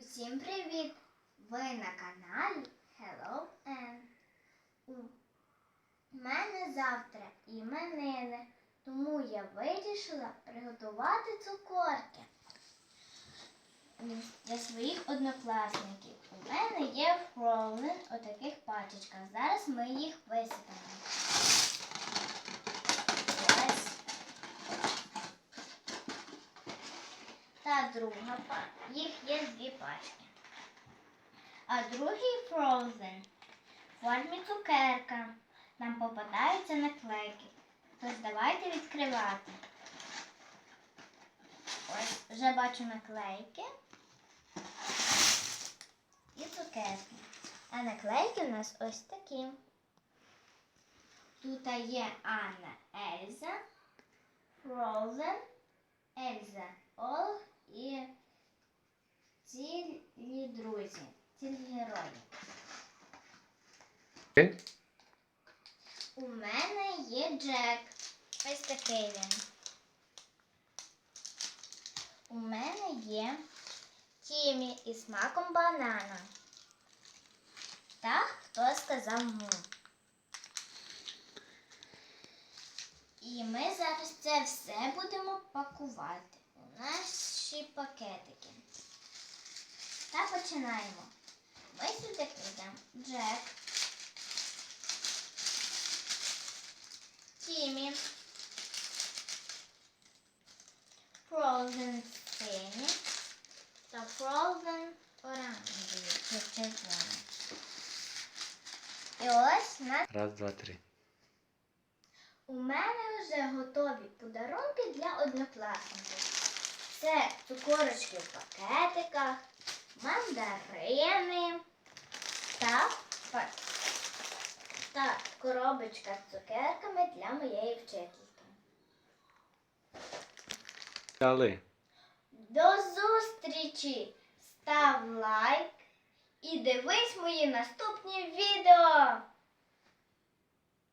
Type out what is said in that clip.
Усім привіт! Ви на каналі Hello N. У мене завтра іменини, тому я вирішила приготувати цукорки для своїх однокласників. У мене є фроузен у таких пачечках. Зараз ми їх висипемо. Ось. Та друга пачка. Їх є дві пачки. А другий фроузен в формі цукерка. Нам попадаються наклейки. Тож давайте відкривати. Ось вже бачу наклейки і цукерки. А наклейки у нас ось такі. Тут є Анна Ельза, Фроузен, Ельза Олг і цілі друзі, цілі герої. У мене є Джек. Ось такий він. У мене є Тімі із смаком банана. Та хто сказав му. І ми зараз це все будемо пакувати у наші пакетики. Та починаємо. Ми сюди кладемо Джек. Тімі. Frozen сині та Frozen оранжевий чи червоний. І ось на Раз, два, три. у мене вже готові подарунки для однокласників. Це цукорочки в пакетиках, мандарини та, та коробочка з цукерками для моєї вчительки. Дали. До зустрічі! Став лайк і дивись мої наступні відео!